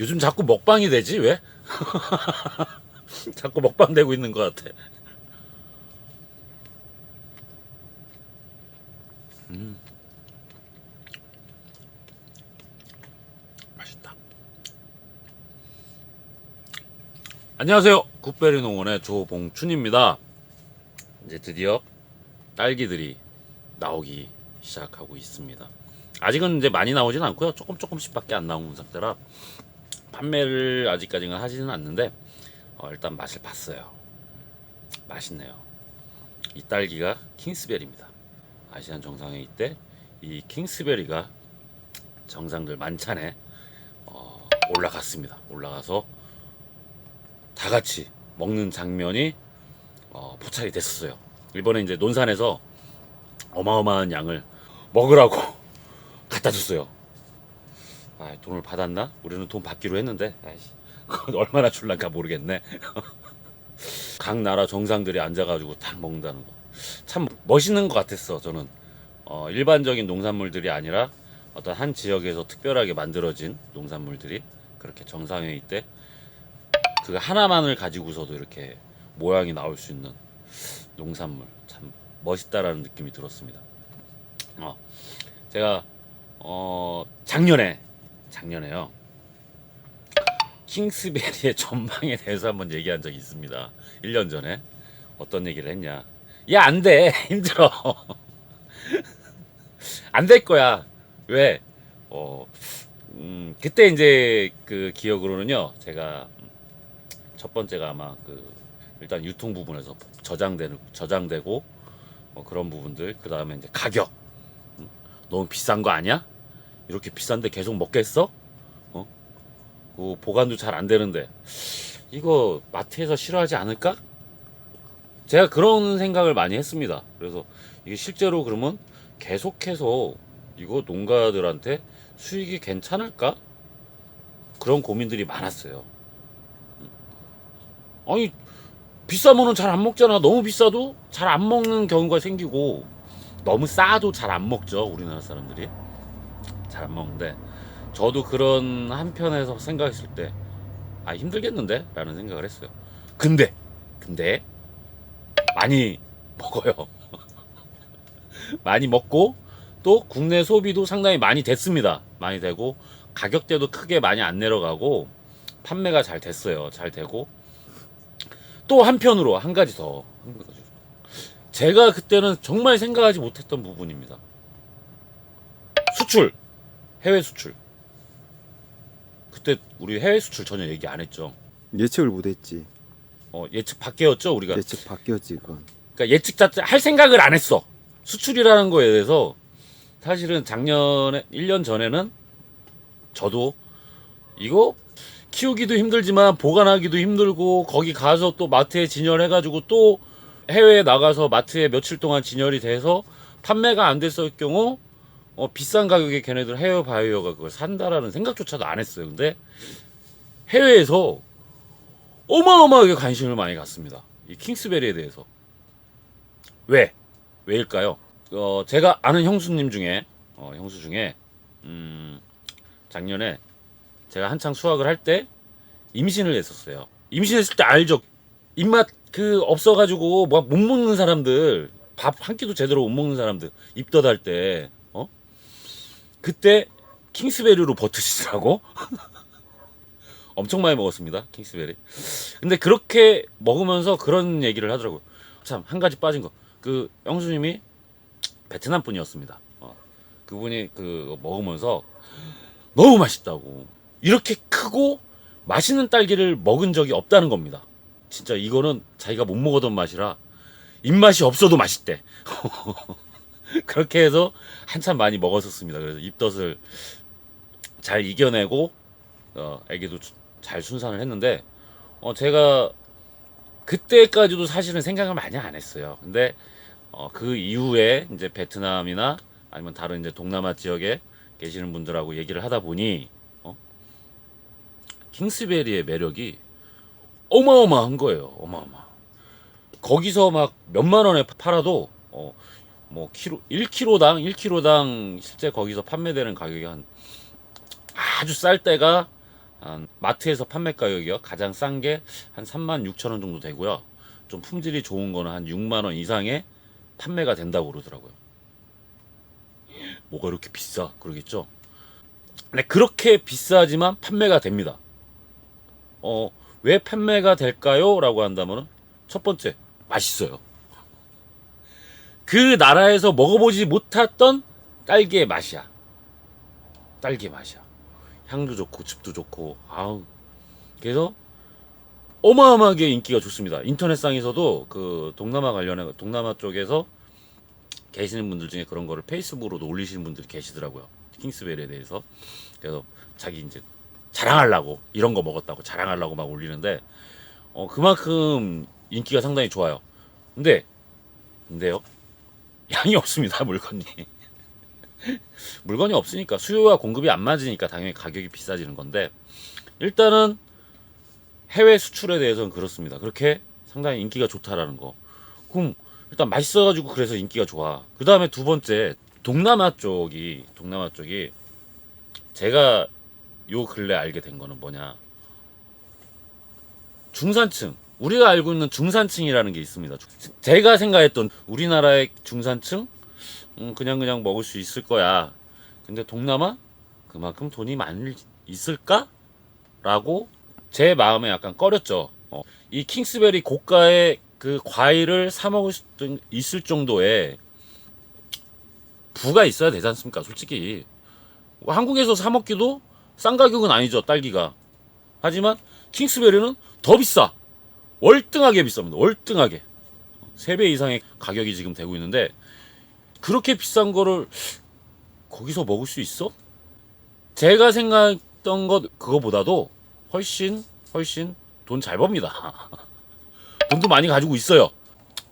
요즘 자꾸 먹방이 되지 왜? 자꾸 먹방 되고 있는 것 같아. 음. 맛있다. 안녕하세요. 굿베리 농원의 조봉춘입니다. 이제 드디어 딸기들이 나오기 시작하고 있습니다. 아직은 이제 많이 나오진 않고요. 조금 조금씩밖에 안 나오는 상태라 판매를 아직까지는 하지는 않는데 어, 일단 맛을 봤어요. 맛있네요. 이 딸기가 킹스베리입니다. 아시안 정상회의 때 이 킹스베리가 정상들 만찬에 어, 올라갔습니다. 올라가서 다 같이 먹는 장면이 어, 포착이 됐었어요. 이번에 이제 논산에서 어마어마한 양을 먹으라고 갖다 줬어요. 아, 돈을 받았나? 우리는 돈 받기로 했는데 아이씨, 얼마나 줄란가 모르겠네. 각 나라 정상들이 앉아가지고 딱 먹는다는 거. 참 멋있는 것 같았어, 저는. 어, 일반적인 농산물들이 아니라 어떤 한 지역에서 특별하게 만들어진 농산물들이 그렇게 정상회의 때 그 하나만을 가지고서도 이렇게 모양이 나올 수 있는 농산물 참 멋있다라는 느낌이 들었습니다. 어, 제가 어, 작년에 작년에요. 킹스베리의 전망에 대해서 한번 얘기한 적이 있습니다. 1년 전에 어떤 얘기를 했냐? 야, 안 돼. 힘들어. 안 될 거야. 왜? 어, 음, 그때 이제 그 기억으로는요. 제가 첫 번째가 아마 그 일단 유통 부분에서 저장되는 저장되고 뭐 그런 부분들 그 다음에 이제 가격 음, 너무 비싼 거 아니야? 이렇게 비싼데 계속 먹겠어? 어? 그 보관도 잘 안 되는데 이거 마트에서 싫어하지 않을까? 제가 그런 생각을 많이 했습니다. 그래서 이게 실제로 그러면 계속해서 이거 농가들한테 수익이 괜찮을까? 그런 고민들이 많았어요. 아니 비싸면은 잘 안 먹잖아. 너무 비싸도 잘 안 먹는 경우가 생기고 너무 싸도 잘 안 먹죠. 우리나라 사람들이 잘 안 먹는데 저도 그런 한편에서 생각했을 때 아 힘들겠는데? 라는 생각을 했어요. 근데 근데 많이 먹어요. 많이 먹고 또 국내 소비도 상당히 많이 됐습니다. 많이 되고 가격대도 크게 많이 안 내려가고 판매가 잘 됐어요. 잘 되고 또 한편으로 한 가지 더. 제가 그때는 정말 생각하지 못했던 부분입니다. 수출. 해외 수출. 그때 우리 해외 수출 전혀 얘기 안 했죠. 예측을 못했지. 어, 예측 밖이었죠, 우리가. 예측 바뀌었지 그건. 그러니까 예측 자체 할 생각을 안 했어. 수출이라는 거에 대해서 사실은 작년에 1년 전에는 저도 이거 키우기도 힘들지만 보관하기도 힘들고 거기 가서 또 마트에 진열해 가지고 또 해외에 나가서 마트에 며칠 동안 진열이 돼서 판매가 안 됐을 경우 어, 비싼 가격에 걔네들 해외 바이어가 그걸 산다라는 생각조차도 안 했어요. 근데 해외에서 어마어마하게 관심을 많이 갖습니다. 이 킹스베리에 대해서. 왜? 왜일까요? 어, 제가 아는 형수님 중에, 어, 형수 중에, 음, 작년에 제가 한창 수학을 할 때 임신을 했었어요. 임신했을 때 알죠? 입맛 그 없어가지고 막 못 먹는 사람들, 밥 한 끼도 제대로 못 먹는 사람들, 입덧할 때, 어? 그때 킹스베리로 버티시더라고? 엄청 많이 먹었습니다. 킹스베리. 근데 그렇게 먹으면서 그런 얘기를 하더라고요. 참, 한 가지 빠진 거. 그, 영수님이 베트남 분이었습니다. 어, 그분이 그 먹으면서 너무 맛있다고. 이렇게 크고 맛있는 딸기를 먹은 적이 없다는 겁니다. 진짜 이거는 자기가 못 먹었던 맛이라 입맛이 없어도 맛있대. 그렇게 해서 한참 많이 먹었었습니다. 그래서 입덧을 잘 이겨내고 어, 애기도 잘 순산을 했는데 어, 제가 그때까지도 사실은 생각을 많이 안 했어요. 근데 어, 그 이후에 이제 베트남이나 아니면 다른 이제 동남아 지역에 계시는 분들하고 얘기를 하다 보니 어? 킹스베리의 매력이 어마어마한 거예요. 어마어마. 거기서 막 몇만 원에 팔아도 어, 뭐 키로 1kg당 1kg당 실제 거기서 판매되는 가격이 한 아주 쌀 때가 한 마트에서 판매 가격이요. 가장 싼 게 한 3만 6천 원 정도 되고요. 좀 품질이 좋은 거는 한 6만 원 이상에 판매가 된다고 그러더라고요. 뭐가 이렇게 비싸? 그러겠죠? 네, 그렇게 비싸지만 판매가 됩니다. 어, 왜 판매가 될까요? 라고 한다면 첫 번째, 맛있어요. 그 나라에서 먹어보지 못했던 딸기의 맛이야. 딸기의 맛이야. 향도 좋고 즙도 좋고 아우 그래서 어마어마하게 인기가 좋습니다. 인터넷상에서도 그 동남아 관련해 동남아 쪽에서 계시는 분들 중에 그런 거를 페이스북으로도 올리시는 분들이 계시더라고요. 킹스베리에 대해서 그래서 자기 이제 자랑하려고 이런 거 먹었다고 자랑하려고 막 올리는데 어 그만큼 인기가 상당히 좋아요. 근데 근데요 양이 없습니다 물건이. 물건이 없으니까 수요와 공급이 안 맞으니까 당연히 가격이 비싸지는 건데 일단은 해외 수출에 대해서는 그렇습니다. 그렇게 상당히 인기가 좋다라는 거. 그럼 일단 맛있어가지고 그래서 인기가 좋아. 그 다음에 두 번째 동남아 쪽이 동남아 쪽이 제가 요 근래 알게 된 거는 뭐냐 중산층 우리가 알고 있는 중산층이라는 게 있습니다. 제가 생각했던 우리나라의 중산층 음, 그냥 그냥 먹을 수 있을 거야. 근데 동남아 그만큼 돈이 많이 있을까? 라고 제 마음에 약간 꺼렸죠. 어, 이 킹스베리 고가의 그 과일을 사 먹을 수 있을 정도의 부가 있어야 되지 않습니까? 솔직히 한국에서 사 먹기도 싼 가격은 아니죠 딸기가. 하지만 킹스베리는 더 비싸. 월등하게 비쌉니다. 월등하게. 3배 이상의 가격이 지금 되고 있는데 그렇게 비싼 거를 거기서 먹을 수 있어? 제가 생각했던 것 그거보다도 훨씬 훨씬 돈 잘 법니다. 돈도 많이 가지고 있어요.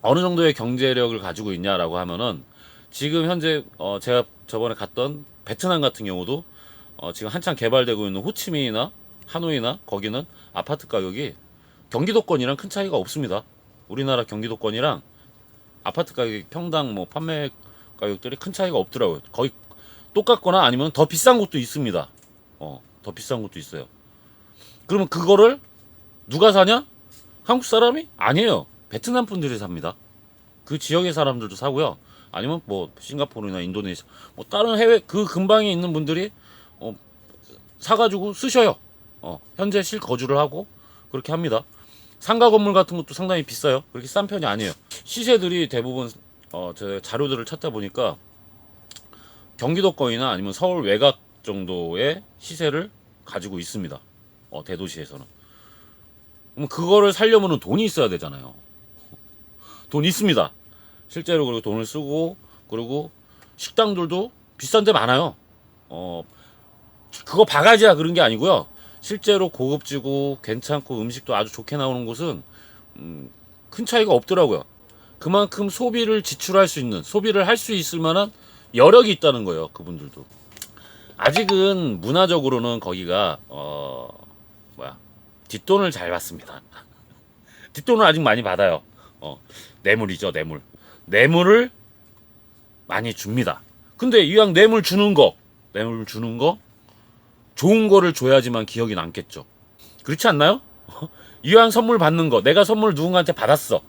어느 정도의 경제력을 가지고 있냐라고 하면은 지금 현재 어 제가 저번에 갔던 베트남 같은 경우도 어 지금 한창 개발되고 있는 호치민이나 하노이나 거기는 아파트 가격이 경기도권이랑 큰 차이가 없습니다. 우리나라 경기도권이랑 아파트 가격 평당 뭐 판매 가격들이 큰 차이가 없더라고요. 거의 똑같거나 아니면 더 비싼 곳도 있습니다. 어, 더 비싼 곳도 있어요. 그러면 그거를 누가 사냐? 한국 사람이? 아니에요. 베트남 분들이 삽니다. 그 지역의 사람들도 사고요. 아니면 뭐 싱가포르나 인도네시아, 뭐 다른 해외 그 근방에 있는 분들이 어, 사가지고 쓰셔요. 어, 현재 실거주를 하고 그렇게 합니다. 상가 건물 같은 것도 상당히 비싸요. 그렇게 싼 편이 아니에요. 시세들이 대부분 어, 제 자료들을 찾다 보니까 경기도권이나 아니면 서울 외곽 정도의 시세를 가지고 있습니다. 어, 대도시에서는. 그럼 그거를 살려면 돈이 있어야 되잖아요. 돈 있습니다. 실제로 그리고 돈을 쓰고 그리고 식당들도 비싼 데 많아요. 어, 그거 바가지야 그런 게 아니고요. 실제로 고급지고 괜찮고 음식도 아주 좋게 나오는 곳은 음, 큰 차이가 없더라고요. 그만큼 소비를 지출할 수 있는 소비를 할 수 있을 만한 여력이 있다는 거예요. 그분들도 아직은 문화적으로는 거기가 어 뭐야 뒷돈을 잘 받습니다. 뒷돈을 아직 많이 받아요. 어 뇌물이죠 뇌물 뇌물을 많이 줍니다. 근데 이왕 뇌물 주는 거 뇌물 주는 거 좋은 거를 줘야지만 기억이 남겠죠. 그렇지 않나요? 이왕 선물 받는 거 내가 선물 누군가한테 받았어.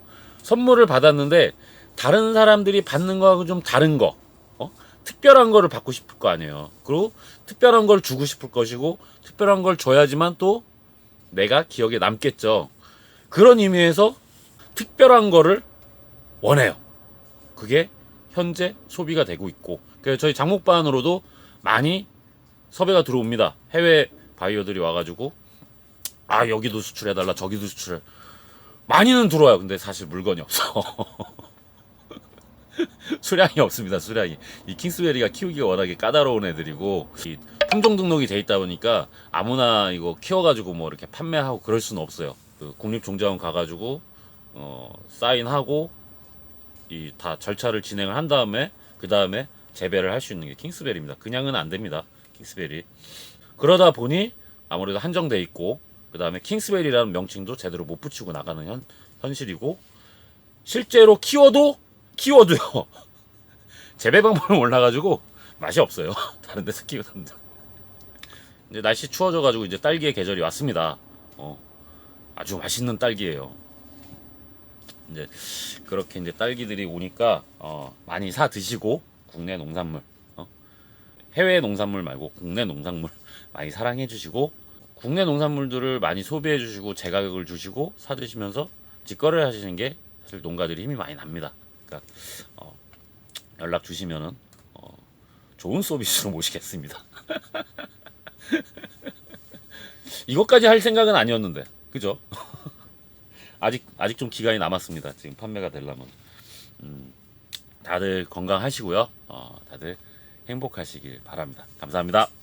선물을 받았는데 다른 사람들이 받는 거하고 좀 다른 거, 어? 특별한 거를 받고 싶을 거 아니에요. 그리고 특별한 걸 주고 싶을 것이고 특별한 걸 줘야지만 또 내가 기억에 남겠죠. 그런 의미에서 특별한 거를 원해요. 그게 현재 소비가 되고 있고 그래서 저희 장목반으로도 많이 섭외가 들어옵니다. 해외 바이어들이 와가지고 아 여기도 수출해달라 저기도 수출해 많이는 들어와요. 근데 사실 물건이 없어. 수량이 없습니다. 수량이 이 킹스베리가 키우기가 워낙에 까다로운 애들이고 이 품종 등록이 돼 있다 보니까 아무나 이거 키워가지고 뭐 이렇게 판매하고 그럴 수는 없어요. 그 국립종자원 가가지고 어, 사인하고 이 다 절차를 진행을 한 다음에 그 다음에 재배를 할 수 있는 게 킹스베리입니다. 그냥은 안 됩니다. 킹스베리. 그러다 보니 아무래도 한정돼 있고 그 다음에 킹스베리라는 명칭도 제대로 못 붙이고 나가는 현, 현실이고 실제로 키워도 키워도요 재배 방법을 몰라가지고 맛이 없어요. 다른 데서 키우는데 이제 날씨 추워져가지고 이제 딸기의 계절이 왔습니다. 어, 아주 맛있는 딸기예요. 이제 그렇게 이제 딸기들이 오니까 어, 많이 사 드시고 국내 농산물, 어, 해외 농산물 말고 국내 농산물 많이 사랑해 주시고 국내 농산물들을 많이 소비해 주시고 제 가격을 주시고 사 드시면서 직거래를 하시는 게 사실 농가들이 힘이 많이 납니다. 그러니까 어, 연락 주시면은 어, 좋은 서비스로 모시겠습니다. 이것까지 할 생각은 아니었는데, 그죠? 아직 아직 좀 기간이 남았습니다. 지금 판매가 되려면, 음, 다들 건강하시고요. 어, 다들 행복하시길 바랍니다. 감사합니다.